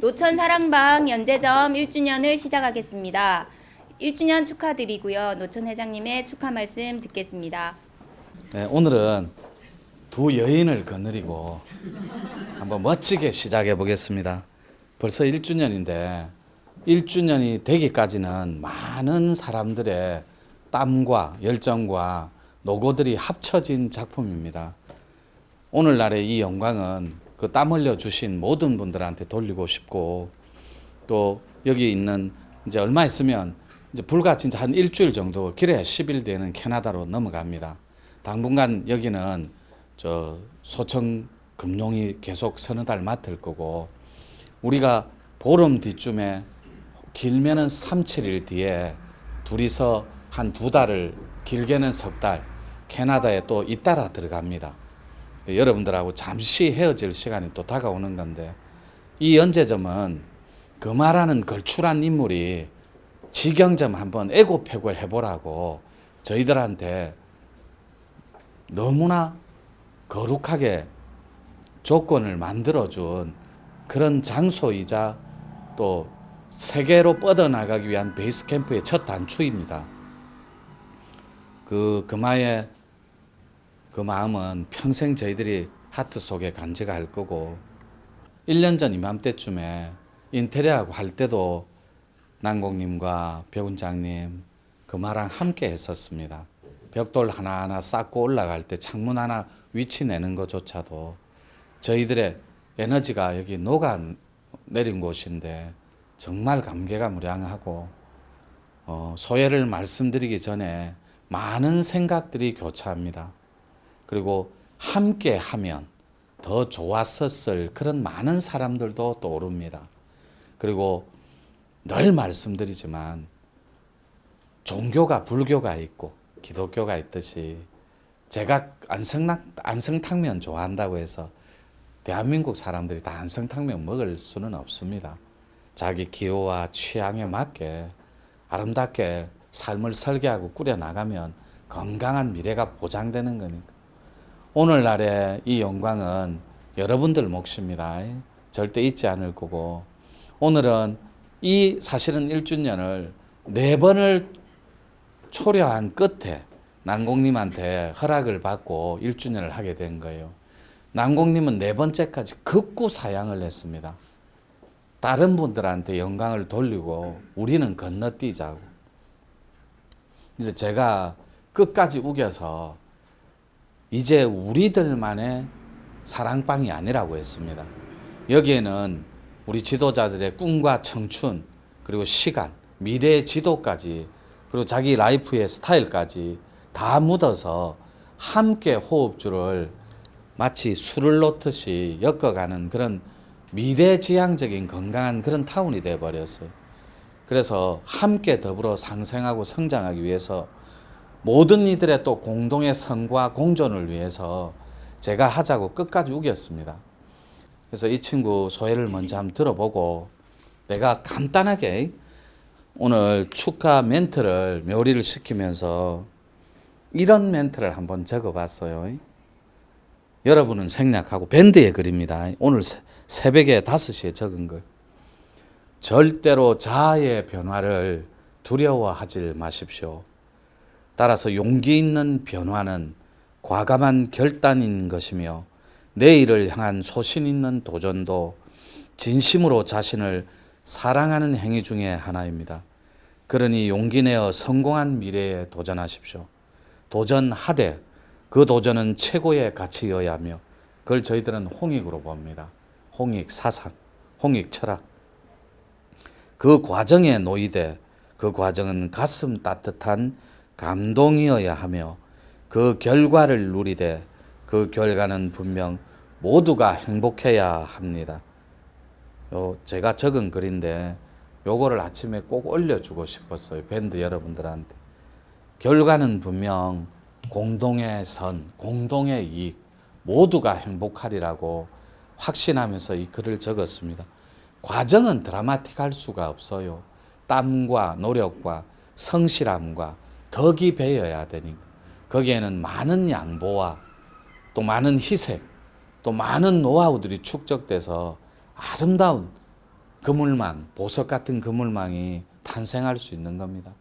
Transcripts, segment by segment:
노천 사랑방 연재점 1주년을 시작하겠습니다. 1주년 축하드리고요. 노천 회장님의 축하 말씀 듣겠습니다. 네, 오늘은 두 여인을 거느리고 한번 멋지게 시작해 보겠습니다. 벌써 1주년인데 1주년이 되기까지는 많은 사람들의 땀과 열정과 노고들이 합쳐진 작품입니다. 오늘날의 이 영광은 그 땀 흘려 주신 모든 분들한테 돌리고 싶고 또 여기 있는 이제 얼마 있으면 이제 불과 진짜 한 일주일 정도 길에 10일 되는 캐나다로 넘어갑니다. 당분간 여기는 저 소청 금룡이 계속 서너 달 맡을 거고 우리가 보름 뒤쯤에 길면은 3, 7일 뒤에 둘이서 한 두 달을 길게는 석 달 캐나다에 또 잇따라 들어갑니다. 여러분들하고 잠시 헤어질 시간이 또 다가오는 건데 이 연재점은 그 말하는 걸출한 인물이 지경점 한번 애고패고 해보라고 저희들한테 너무나 거룩하게 조건을 만들어준 그런 장소이자 또 세계로 뻗어나가기 위한 베이스 캠프의 첫 단추입니다. 그 금화의 그 마음은 평생 저희들이 하트 속에 간직할 거고 1년 전 이맘때쯤에 인테리어하고 할 때도 난공님과 배운장님 그 마랑 함께 했었습니다. 벽돌 하나하나 쌓고 올라갈 때 창문 하나 위치 내는 것조차도 저희들의 에너지가 여기 녹아 내린 곳인데 정말 감개가 무량하고 어, 소회를 말씀드리기 전에 많은 생각들이 교차합니다. 그리고 함께 하면 더 좋았었을 그런 많은 사람들도 떠오릅니다. 그리고 늘 말씀드리지만 종교가 불교가 있고 기독교가 있듯이 제가 안성탕, 안성탕면 좋아한다고 해서 대한민국 사람들이 다 안성탕면 먹을 수는 없습니다. 자기 기호와 취향에 맞게 아름답게 삶을 설계하고 꾸려 나가면 건강한 미래가 보장되는 거니까. 오늘날의 이 영광은 여러분들 몫입니다. 절대 잊지 않을 거고 오늘은 이 사실은 1주년을 네 번을 초려한 끝에 난공님한테 허락을 받고 1주년을 하게 된 거예요. 난공님은 네 번째까지 극구 사양을 했습니다. 다른 분들한테 영광을 돌리고 우리는 건너뛰자고. 근데 제가 끝까지 우겨서 이제 우리들만의 사랑방이 아니라고 했습니다. 여기에는 우리 지도자들의 꿈과 청춘, 그리고 시간, 미래의 지도까지, 그리고 자기 라이프의 스타일까지 다 묻어서 함께 호흡줄을 마치 술을 놓듯이 엮어가는 그런 미래지향적인 건강한 그런 타운이 되어버렸어요. 그래서 함께 더불어 상생하고 성장하기 위해서 모든 이들의 또 공동의 성과 공존을 위해서 제가 하자고 끝까지 우겼습니다. 그래서 이 친구 소회를 먼저 한번 들어보고 내가 간단하게 오늘 축하 멘트를 묘리를 시키면서 이런 멘트를 한번 적어봤어요. 여러분은 생략하고 밴드의 글입니다. 오늘 새벽에 5시에 적은 걸. 절대로 자아의 변화를 두려워하지 마십시오. 따라서 용기 있는 변화는 과감한 결단인 것이며 내일을 향한 소신 있는 도전도 진심으로 자신을 사랑하는 행위 중의 하나입니다. 그러니 용기 내어 성공한 미래에 도전하십시오. 도전하되 그 도전은 최고의 가치여야 하며 그걸 저희들은 홍익으로 봅니다. 홍익 사상, 홍익 철학. 그 과정에 놓이되 그 과정은 가슴 따뜻한 감동이어야 하며 그 결과를 누리되 그 결과는 분명 모두가 행복해야 합니다. 요 제가 적은 글인데 요거를 아침에 꼭 올려주고 싶었어요. 밴드 여러분들한테. 결과는 분명 공동의 선, 공동의 이익, 모두가 행복하리라고 확신하면서 이 글을 적었습니다. 과정은 드라마틱할 수가 없어요. 땀과 노력과 성실함과 덕이 배어야 되니까. 거기에는 많은 양보와 또 많은 희생, 또 많은 노하우들이 축적돼서 아름다운 그물망, 보석 같은 그물망이 탄생할 수 있는 겁니다.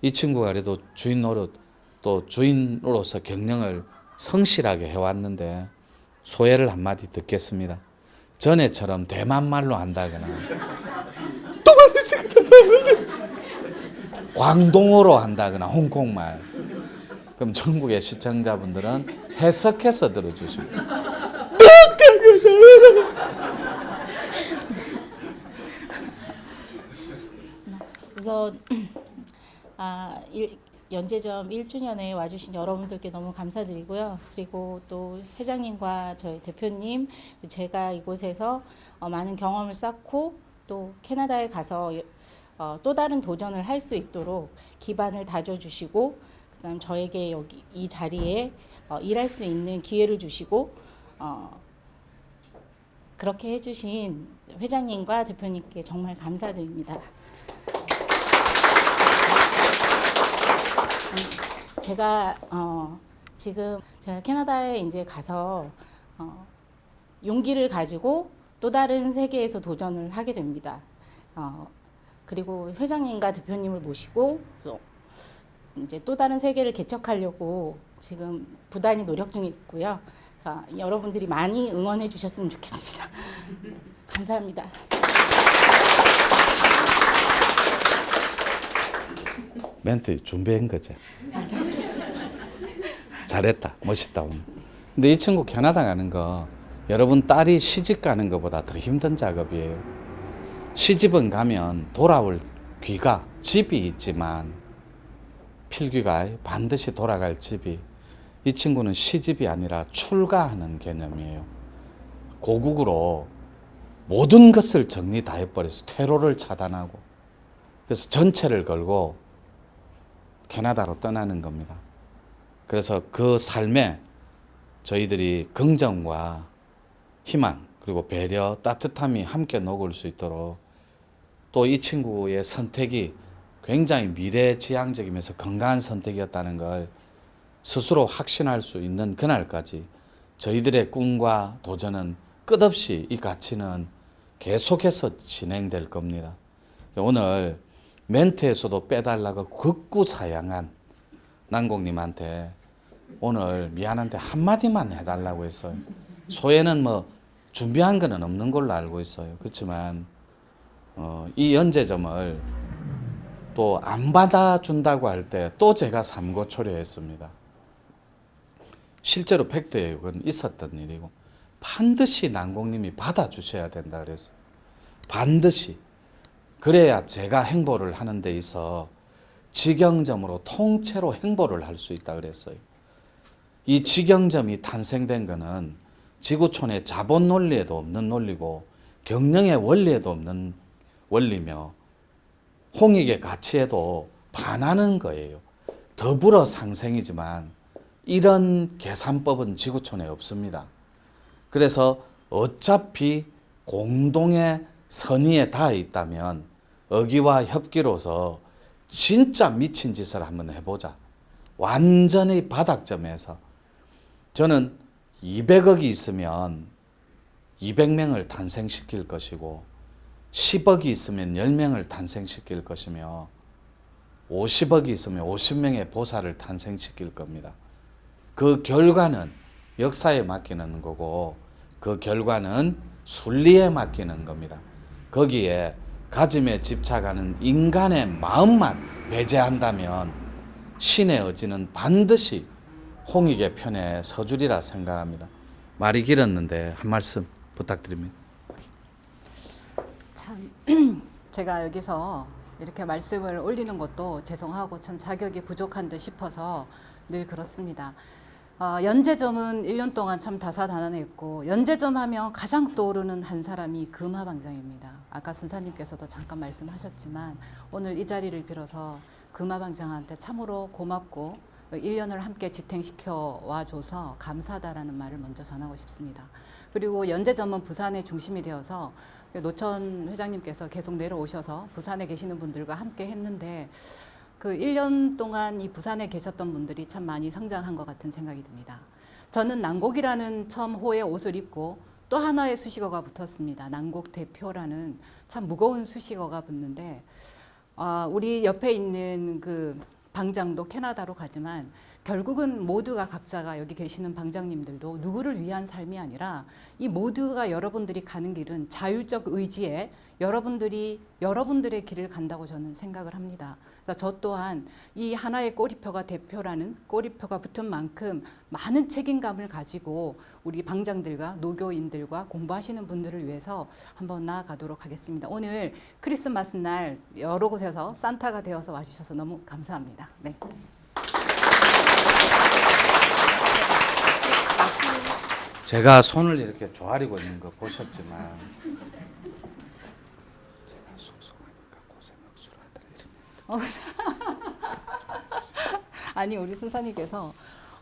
이 친구가 그래도 주인 노릇 또 주인으로서 경영을 성실하게 해왔는데 소회를 한마디 듣겠습니다. 전에처럼 대만 말로 한다거나 또 광동어로 한다거나 홍콩말 그럼 전국의 시청자분들은 해석해서 들어주십니다. 우선 아, 일, 연재점 1주년에 와주신 여러분들께 너무 감사드리고요. 그리고 또 회장님과 저희 대표님, 제가 이곳에서 어, 많은 경험을 쌓고 또 캐나다에 가서 어, 또 다른 도전을 할 수 있도록 기반을 다져주시고 그다음 저에게 여기 이 자리에 어, 일할 수 있는 기회를 주시고 어, 그렇게 해주신 회장님과 대표님께 정말 감사드립니다. 제가 어, 지금 제가 캐나다에 이제 가서 어, 용기를 가지고 또 다른 세계에서 도전을 하게 됩니다. 어, 그리고 회장님과 대표님을 모시고 또 이제 또 다른 세계를 개척하려고 지금 부단히 노력 중에 있고요. 어, 여러분들이 많이 응원해 주셨으면 좋겠습니다. 감사합니다. 멘트 준비한 거지. 잘했다. 멋있다. 오늘. 근데 이 친구 캐나다 가는 거 여러분 딸이 시집 가는 것보다 더 힘든 작업이에요. 시집은 가면 돌아올 귀가 집이 있지만 필귀가 반드시 돌아갈 집이 이 친구는 시집이 아니라 출가하는 개념이에요. 고국으로 모든 것을 정리 다 해버려서 퇴로를 차단하고 그래서 전체를 걸고 캐나다로 떠나는 겁니다. 그래서 그 삶에 저희들이 긍정과 희망 그리고 배려, 따뜻함이 함께 녹을 수 있도록 또 이 친구의 선택이 굉장히 미래지향적이면서 건강한 선택이었다는 걸 스스로 확신할 수 있는 그날까지 저희들의 꿈과 도전은 끝없이 이 가치는 계속해서 진행될 겁니다. 오늘 멘트에서도 빼달라고 극구사양한 난공님한테 오늘 미안한데 한마디만 해달라고 했어요. 소에는 뭐 준비한 거는 없는 걸로 알고 있어요. 그렇지만 어, 이 연재점을 또 안 받아준다고 할 때 또 제가 삼고 초려했습니다. 실제로 팩트예요. 그건 있었던 일이고 반드시 난공님이 받아주셔야 된다 그랬어요. 반드시. 그래야 제가 행보를 하는 데 있어 직영점으로 통째로 행보를 할 수 있다 그랬어요. 이 직영점이 탄생된 거는 지구촌의 자본 논리에도 없는 논리고 경영의 원리에도 없는 원리며 홍익의 가치에도 반하는 거예요. 더불어 상생이지만 이런 계산법은 지구촌에 없습니다. 그래서 어차피 공동의 선의에 닿아 있다면 어기와 협기로서 진짜 미친 짓을 한번 해보자. 완전히 바닥점에서 저는 200억이 있으면 200명을 탄생시킬 것이고 10억이 있으면 10명을 탄생시킬 것이며 50억이 있으면 50명의 보살을 탄생시킬 겁니다. 그 결과는 역사에 맡기는 거고 그 결과는 순리에 맡기는 겁니다. 거기에 가짐에 집착하는 인간의 마음만 배제한다면 신의 의지는 반드시 홍익의 편에 서주리라 생각합니다. 말이 길었는데 한 말씀 부탁드립니다. 참 제가 여기서 이렇게 말씀을 올리는 것도 죄송하고 참 자격이 부족한 듯 싶어서 늘 그렇습니다. 어, 연재점은 1년 동안 참 다사다난했고 연재점 하면 가장 떠오르는 한 사람이 금화방장입니다. 아까 선사님께서도 잠깐 말씀하셨지만 오늘 이 자리를 빌어서 금화방장한테 참으로 고맙고 1년을 함께 지탱시켜 와줘서 감사하다라는 말을 먼저 전하고 싶습니다. 그리고 연재점은 부산의 중심이 되어서 노천 회장님께서 계속 내려오셔서 부산에 계시는 분들과 함께 했는데 그 1년 동안 이 부산에 계셨던 분들이 참 많이 성장한 것 같은 생각이 듭니다. 저는 난곡이라는 처음 호의 옷을 입고 또 하나의 수식어가 붙었습니다. 난곡 대표라는 참 무거운 수식어가 붙는데 아, 우리 옆에 있는 그 방장도 캐나다로 가지만 결국은 모두가 각자가 여기 계시는 방장님들도 누구를 위한 삶이 아니라 이 모두가 여러분들이 가는 길은 자율적 의지에 여러분들이 여러분들의 길을 간다고 저는 생각을 합니다. 그래서 저 또한 이 하나의 꼬리표가 대표라는 꼬리표가 붙은 만큼 많은 책임감을 가지고 우리 방장들과 노교인들과 공부하시는 분들을 위해서 한번 나아가도록 하겠습니다. 오늘 크리스마스 날 여러 곳에서 산타가 되어서 와주셔서 너무 감사합니다. 네. 제가 손을 이렇게 조아리고 있는 거 보셨지만 제가 숙소가니까 고생 억수로 하더라 아니 우리 순사님께서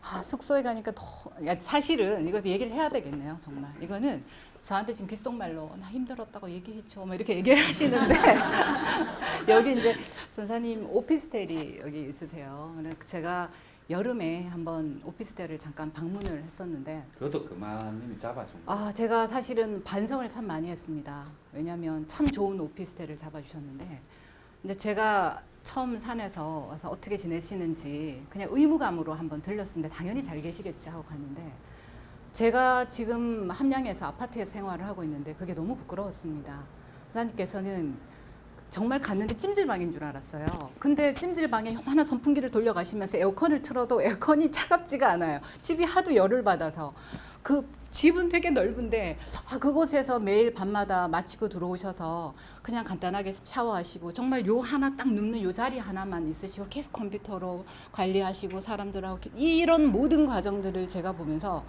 아, 숙소에 가니까 더 야, 사실은 이거 얘기를 해야 되겠네요 정말. 이거는 저한테 지금 귓속말로 나 힘들었다고 얘기했죠 뭐 이렇게 얘기를 하시는데 여기 이제 선사님 오피스텔이 여기 있으세요. 제가 여름에 한번 오피스텔을 잠깐 방문을 했었는데 그것도 그만님이 잡아준 거. 아, 제가 사실은 반성을 참 많이 했습니다. 왜냐하면 참 좋은 오피스텔을 잡아주셨는데, 근데 제가 처음 산에서 와서 어떻게 지내시는지 그냥 의무감으로 한번 들렸습니다. 당연히 잘 계시겠지 하고 갔는데, 제가 지금 함양에서 아파트에 생활을 하고 있는데 그게 너무 부끄러웠습니다. 사장님께서는 정말 갔는데 찜질방인 줄 알았어요. 근데 찜질방에 요만한 선풍기를 돌려가시면서 에어컨을 틀어도 에어컨이 차갑지가 않아요. 집이 하도 열을 받아서 그 집은 되게 넓은데 아, 그곳에서 매일 밤마다 마치고 들어오셔서 그냥 간단하게 샤워하시고 정말 요 하나 딱 눕는 요 자리 하나만 있으시고 계속 컴퓨터로 관리하시고 사람들하고 이런 모든 과정들을 제가 보면서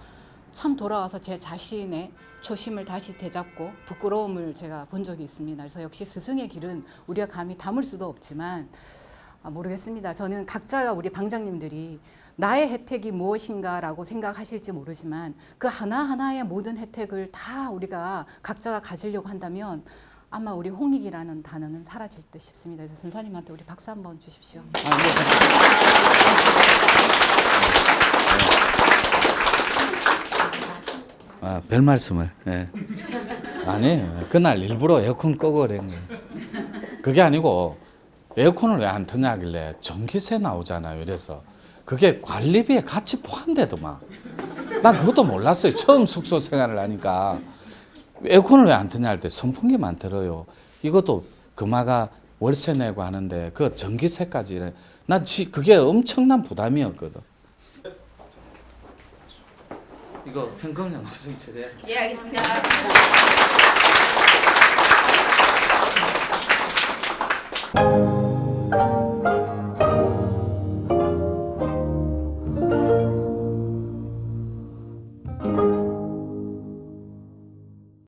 참 돌아와서 제 자신의 초심을 다시 되잡고 부끄러움을 제가 본 적이 있습니다. 그래서 역시 스승의 길은 우리가 감히 담을 수도 없지만 아, 모르겠습니다. 저는 각자가 우리 방장님들이 나의 혜택이 무엇인가라고 생각하실지 모르지만 그 하나하나의 모든 혜택을 다 우리가 각자가 가지려고 한다면 아마 우리 홍익이라는 단어는 사라질 듯 싶습니다. 그래서 선사님한테 우리 박수 한번 주십시오. 아니, 뭐, 아, 별 말씀을. 예. 아니, 그날 일부러 에어컨 끄고 거예요. 그게 아니고 에어컨을 왜 안 트냐 하길래 전기세 나오잖아요. 이래서 그게 관리비에 같이 포함되더만. 난 그것도 몰랐어요. 처음 숙소 생활을 하니까 에어컨을 왜 안 트냐 할 때 선풍기만 들어요. 이것도 금화가 월세 내고 하는데 그 전기세까지 나 지, 그게 엄청난 부담이었거든. 이거 현금 영수증 제대로. 예, 알겠습니다.